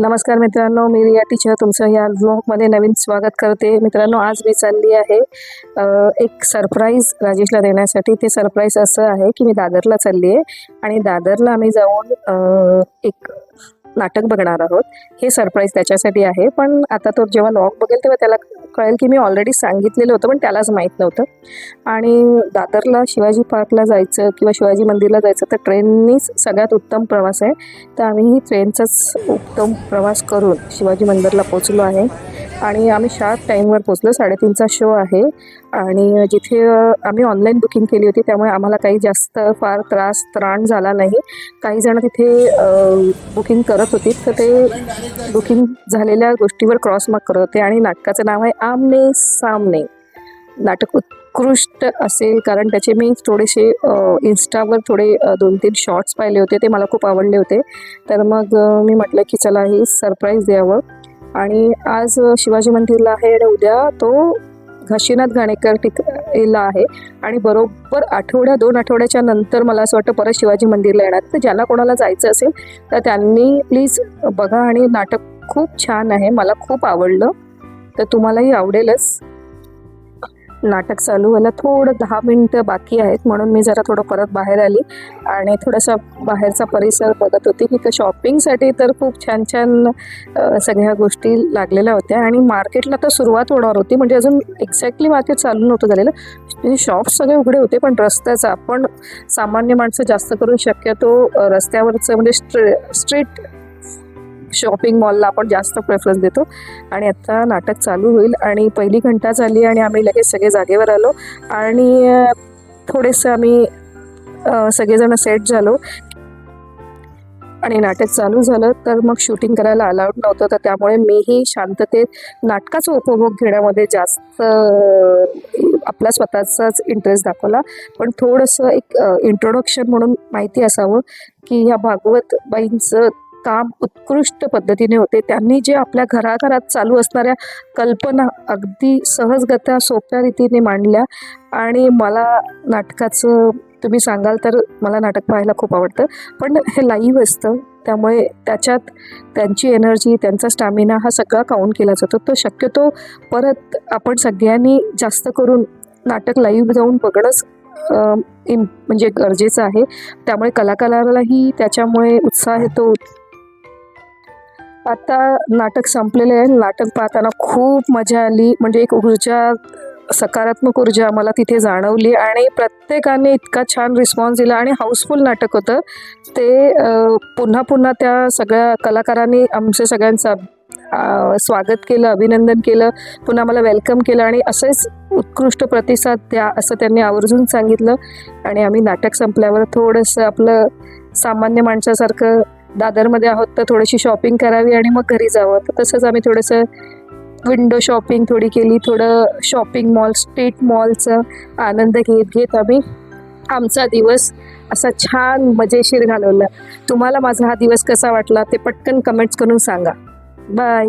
नमस्कार मित्रांनो मी रिया टीचर. तुमचं या ब्लॉगमध्ये नवीन स्वागत करते. मित्रांनो आज मी चालली आहे एक सरप्राईज राजेशला देण्यासाठी. ते सरप्राईज असं आहे की मी दादरला चालली आहे आणि दादरला आम्ही जाऊन एक नाटक बघणार आहोत. हे सरप्राईज त्याच्यासाठी आहे. पण आता तो जेव्हा लॉग बघेल तेव्हा त्याला कळेल की मी ऑलरेडी सांगितलेलं होतं पण त्यालाच माहीत नव्हतं. आणि दादरला शिवाजी पार्कला जायचं किंवा शिवाजी मंदिरला जायचं तर ट्रेननीच सगळ्यात उत्तम प्रवास आहे. तर आम्ही ट्रेनचाच उत्तम प्रवास करून शिवाजी मंदिरला पोचलो आहे. आणि आम्ही शार्प टाईमवर पोचलो साडेतीनचा शो आहे. आणि जिथे आम्ही ऑनलाईन बुकिंग केली होती त्यामुळे आम्हाला काही जास्त फार त्रास त्राण झाला नाही. काही जण तिथे बुकिंग करत होती. तर ते बुकिंग झालेल्या गोष्टीवर क्रॉस मार्क करत होते. आणि नाटकाचं नाव आहे आमने सामने. नाटक उत्कृष्ट असेल कारण त्याचे मी थोडेसे इन्स्टावर थोडे दोन तीन शॉर्ट्स पाहिले होते. ते मला खूप आवडले होते. तर मग मी म्हटलं की चला हे सरप्राईज द्यावं. आणि आज शिवाजी मंदिरला आहे आणि उद्या. तो घाशीनाथ घाणेकर टिकला आहे. आणि बरोबर आठवड्या दोन आठवड्याच्या नंतर मला असं वाटतं परत शिवाजी मंदिरला येणार. तर ज्यांना कोणाला जायचं असेल तर त्यांनी प्लीज बघा आणि नाटक खूप छान आहे. मला खूप आवडलं. तर तुम्हालाही आवडेलच. नाटक चालू व्हायला थोडं दहा मिनटं बाकी आहेत म्हणून मी जरा थोडं परत बाहेर आली. आणि थोडासा बाहेरचा परिसर बघत होती की शॉपिंगसाठी तर खूप छान छान सगळ्या गोष्टी लागलेल्या होत्या. आणि मार्केटला तर सुरुवात होणार होती म्हणजे अजून एक्झॅक्टली मार्केट चालू नव्हतं झालेलं. म्हणजे शॉप्स सगळे उघडे होते पण रस्त्याचा आपण सामान्य माणसं जास्त करून शक्यतो रस्त्यावरचं म्हणजे स्ट्रे स्ट्रीट शॉपिंग मॉलला आपण जास्त प्रेफरन्स देतो. आणि आता नाटक चालू होईल आणि पहिली घंटा झाली आणि आम्ही लगेच सगळे जागेवर आलो. आणि अ, थोडेसं आम्ही सगळेजण सेट झालो. आणि नाटक चालू झालं तर मग शूटिंग करायला अलाउड नव्हतं. तर त्यामुळे मीही शांततेत नाटकाचा उपभोग घेण्यामध्ये जास्त आपला स्वतःचाच इंटरेस्ट दाखवला. पण थोडंसं एक इंट्रोडक्शन म्हणून माहिती असावं की ह्या भागवत बाईंचं काम उत्कृष्ट पद्धतीने होते. त्यांनी जे आपल्या घराघरात चालू असणाऱ्या कल्पना अगदी सहजगत्या सोप्या रीतीने मांडल्या. आणि मला नाटकाचं तुम्ही सांगाल तर मला नाटक पाहायला खूप आवडतं. पण हे लाईव्ह असतं. त्यामुळे त्याच्यात त्यांची एनर्जी त्यांचा स्टॅमिना हा सगळा काउंट केला जातो. तो शक्यतो परत आपण सगळ्यांनी जास्त करून नाटक लाईव्ह जाऊन बघणंच इम म्हणजे गरजेचं आहे. त्यामुळे कलाकारालाही त्याच्यामुळे उत्साह येतो. आता नाटक संपलेलं आहे. नाटक पाहताना खूप मजा आली. म्हणजे एक ऊर्जा सकारात्मक ऊर्जा आम्हाला तिथे जाणवली आणि प्रत्येकाने इतका छान रिस्पॉन्स दिला आणि हाऊसफुल नाटक होतं. ते पुन्हा पुन्हा त्या सगळ्या कलाकारांनी आमच्या सगळ्यांचं स्वागत केलं अभिनंदन केलं पुन्हा मला वेलकम केलं आणि असेच उत्कृष्ट प्रतिसाद द्या असं त्यांनी आवर्जून सांगितलं. आणि आम्ही नाटक संपल्यावर थोडंसं आपलं सामान्य माणसासारखं दादरमध्ये आहोत तर थोडीशी शॉपिंग करावी आणि मग घरी जावं. तर तसंच आम्ही थोडंसं विंडो शॉपिंग थोडी केली. थोडं शॉपिंग मॉल स्ट्रीट मॉलचा आनंद घेत घेत आम्ही आमचा दिवस असा छान मजेशीर घालवला. तुम्हाला माझा हा दिवस कसा वाटला ते पटकन कमेंट्स करून सांगा. बाय